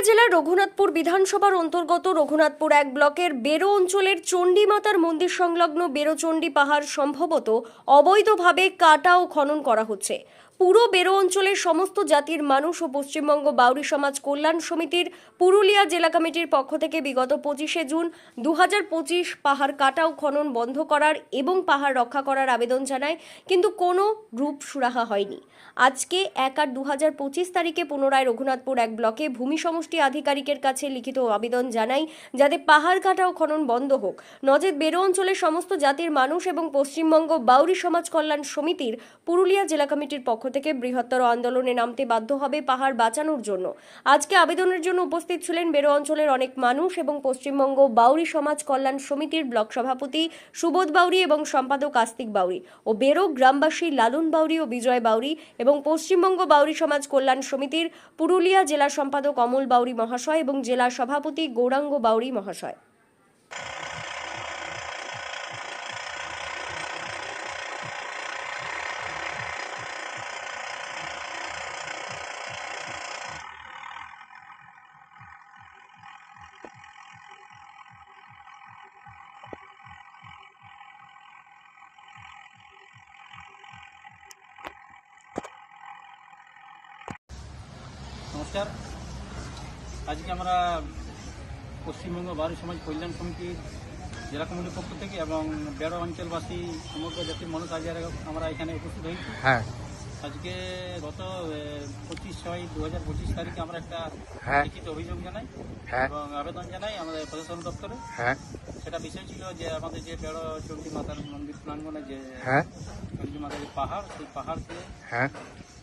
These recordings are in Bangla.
পুরুলিয়া জেলার রঘুনাথপুর বিধানসভার অন্তর্গত রঘুনাথপুর এক ব্লকের বেরো অঞ্চলের চণ্ডী মাতার মন্দির সংলগ্ন বেরোচণ্ডী পাহাড় সম্ভবত অবৈধভাবে কাটা ও খনন করা হচ্ছে। পুরো বেরো অঞ্চলের সমস্ত জাতির মানুষ ও পশ্চিমবঙ্গ বাউরি সমাজ কল্যাণ সমিতির পুরুলিয়া জেলা কমিটির পক্ষ থেকে বিগত পঁচিশে জুন দু পঁচিশ পাহাড় কাটা ও খনন বন্ধ করার এবং পাহাড় রক্ষা করার আবেদন জানায়, কিন্তু কোনো রূপ সুরাহা হয়নি। আজকে এক আট দু পঁচিশ তারিখে পুনরায় রঘুনাথপুর এক ব্লকে ভূমি সমষ্টি আধিকারিকের কাছে লিখিত আবেদন জানাই, যাতে পাহাড় কাটা ও খনন বন্ধ হোক। নজেদ বেরো অঞ্চলের সমস্ত জাতির মানুষ এবং পশ্চিমবঙ্গ বাউরি সমাজ কল্যাণ সমিতির পুরুলিয়া জেলা কমিটির পক্ষ থেকে বৃহত্তর আন্দোলনে নামতে বাধ্য হবে পাহাড় বাঁচানোর জন্য। আজকে আবেদনের জন্য উপস্থিত ছিলেন বেরো অঞ্চলের অনেক মানুষ এবং পশ্চিমবঙ্গ বাউরি সমাজ কল্যাণ সমিতির ব্লক সভাপতি সুবোধ বাউরি এবং সম্পাদক আস্তিক বাউরি ও বেরো গ্রামবাসী লালন বাউরি ও বিজয় বাউরি এবং পশ্চিমবঙ্গ বাউরি সমাজ কল্যাণ সমিতির পুরুলিয়া জেলা সম্পাদক অমল বাউরি মহাশয় এবং জেলা সভাপতি গৌরাঙ্গ বাউরি মহাশয়। নমস্কার। আজকে আমরা পশ্চিমবঙ্গ বারী সমাজ কল্যাণ সমিতির জেলা কমিটির পক্ষ থেকে এবং বেড়ো অঞ্চলবাসী সমগ্র জাতির মানুষ আজ আমরা এখানে উপস্থিত হয়েছি। হ্যাঁ। আজকে গত পঁচিশ ছয় দু হাজার পঁচিশ তারিখে আমরা একটা হ্যাঁ। লিখিত অভিযোগ জানাই হ্যাঁ। এবং আবেদন জানাই আমাদের প্রশাসন দপ্তরে। হ্যাঁ। সেটা বিষয় ছিল যে আমাদের যে বেড়ো চণ্ডী মাতার মন্দির প্রাঙ্গনে যে চণ্ডী মাতার যে পাহাড় সেই পাহাড়কে হ্যাঁ।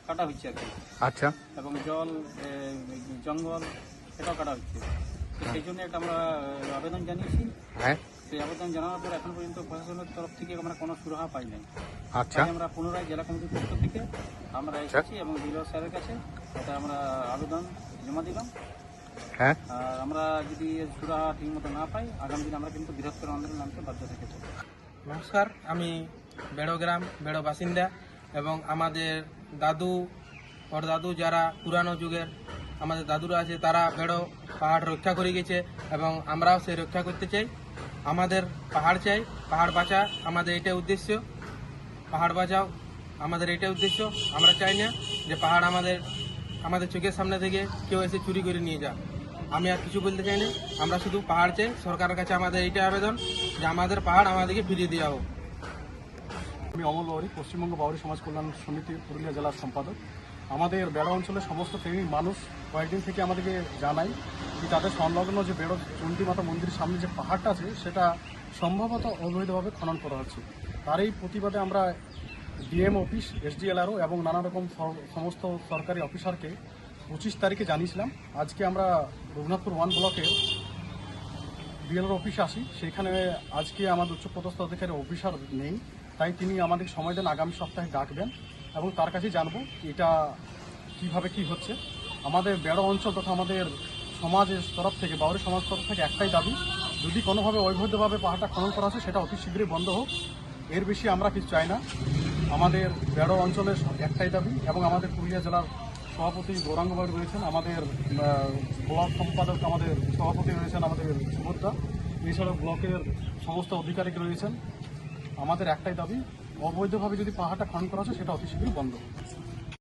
কাটা হচ্ছে আর কি। আচ্ছা। এবং জল জঙ্গল এটাও কাটা হচ্ছে তো সেই জন্য একটা আমরা আবেদন জানিয়েছি। হ্যাঁ। সেই আবেদন জানানোর পর এখন পর্যন্ত প্রশাসনের তরফ থেকে আমরা কোনো সুরাহা পাই নাই। আচ্ছা। আমরা পুনরায় জেলা কমিটির পক্ষ থেকে আমরা আচ্ছা। এসেছি এবং বিলয় স্যারের কাছে এটা আমরা আবেদন জমা দিলাম। হ্যাঁ। আর আমরা যদি এর সুরাহা ঠিকমতো না পাই আগামী দিন আমরা কিন্তু বৃহত্তর আন্দোলন নামতে বাধ্য থেকেছি নমস্কার আমি বেড়ো গ্রাম বেড়ো বাসিন্দা। এবং আমাদের দাদু, ওর দাদু যারা পুরানো যুগের, আমাদের দাদুরা আছে, তারা বেড়ো পাহাড় রক্ষা করে গেছে এবং আমরাও সে রক্ষা করতে চাই। আমাদের পাহাড় চাই, পাহাড় বাঁচা আমাদের এটাই উদ্দেশ্য। পাহাড় বাঁচাও আমাদের এটাই উদ্দেশ্য। আমরা চাই না যে পাহাড় আমাদের আমাদের চোখের সামনে থেকে কেউ এসে চুরি করে নিয়ে যাক। আমি আর কিছু বলতে চাই না। আমরা শুধু পাহাড় চাই। সরকারের কাছে আমাদের এইটাই আবেদন যে আমাদের পাহাড় আমাদেরকে ফিরিয়ে দেওয়া হোক। আমি অমল বাউরি, পশ্চিমবঙ্গ বাউরি সমাজ কল্যাণ সমিতি পুরুলিয়া জেলার সম্পাদক। আমাদের বেড়া অঞ্চলের সমস্ত শ্রেণির মানুষ কয়েকদিন থেকে আমাদেরকে জানাই যে তাদের সংলগ্ন যে বেড়ো চণ্ডী মাতা মন্দিরের সামনে যে পাহাড়টা আছে, সেটা সম্ভবত অবৈধভাবে খনন করা হচ্ছে। তার এই প্রতিবাদে আমরা ডিএম অফিস, এসডিএলআরও এবং নানা রকম সমস্ত সরকারি অফিসারকে পঁচিশ তারিখে জানিয়েছিলাম। আজকে আমরা রঘুনাথপুর ওয়ান ব্লকের বিএলওর অফিসে আসি। সেখানে আজকে আমাদের উচ্চপদস্থ অধিকারী অফিসার নেই। তাই তিনি আমাদের সময় দেন, আগামী সপ্তাহে ডাকবেন এবং তার কাছে জানব এটা কীভাবে কি হচ্ছে। আমাদের বেড়ো অঞ্চল তথা আমাদের সমাজের তরফ থেকে বাউরি সমাজ তরফ থেকে একটাই দাবি, যদি কোনোভাবে অবৈধভাবে পাহাড়টা খনন করা আছে, সেটা অতি শীঘ্রই বন্ধ হোক। এর বেশি আমরা কিছু চাই না। আমাদের বেড়ো অঞ্চলের একটাই দাবি এবং আমাদের পুরুলিয়া জেলার সভাপতি গৌরাঙ্গ বাড়ি রয়েছেন, আমাদের ব্লক সম্পাদক আমাদের সভাপতি রয়েছেন আমাদের সুভদ্রা। এছাড়াও ব্লকের সমস্ত আধিকারিক রয়েছেন। আমাদের একটাই দাবি অবৈধভাবে যদি পাহাড়টা খনন করা হচ্ছে সেটা অতি শীঘ্রই বন্ধ।